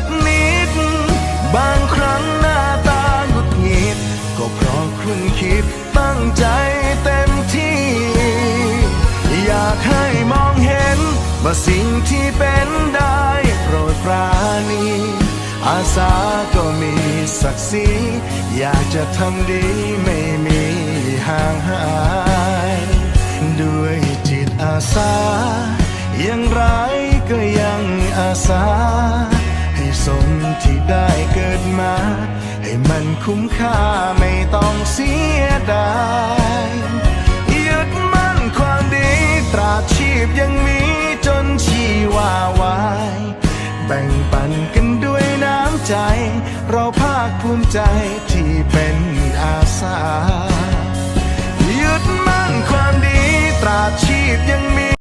กนิด บางครั้งหน้าตาหงุดหงิด ก็เพราะคุณคิดตั้งใจเต็มที่ อยากให้มองเห็น ว่าสิ่งที่เป็นได้โปรดปรานีอาสาก็มีศักดิ์ศรีอยากจะทำดีไม่มีห่างหาย ด้วยจิตอาสายังไรก็ยังอาสา สมที่ได้เกิดมา ให้มันคุ้มค่าไม่ต้องเสียดายยึดมั่นความดีตราชีพยังมีจนชีวาวาย แบ่งปันกันด้วยน้ำใจ เราภาคภูมิใจที่เป็นอาสายึดมั่นความดีตราชีพยังมี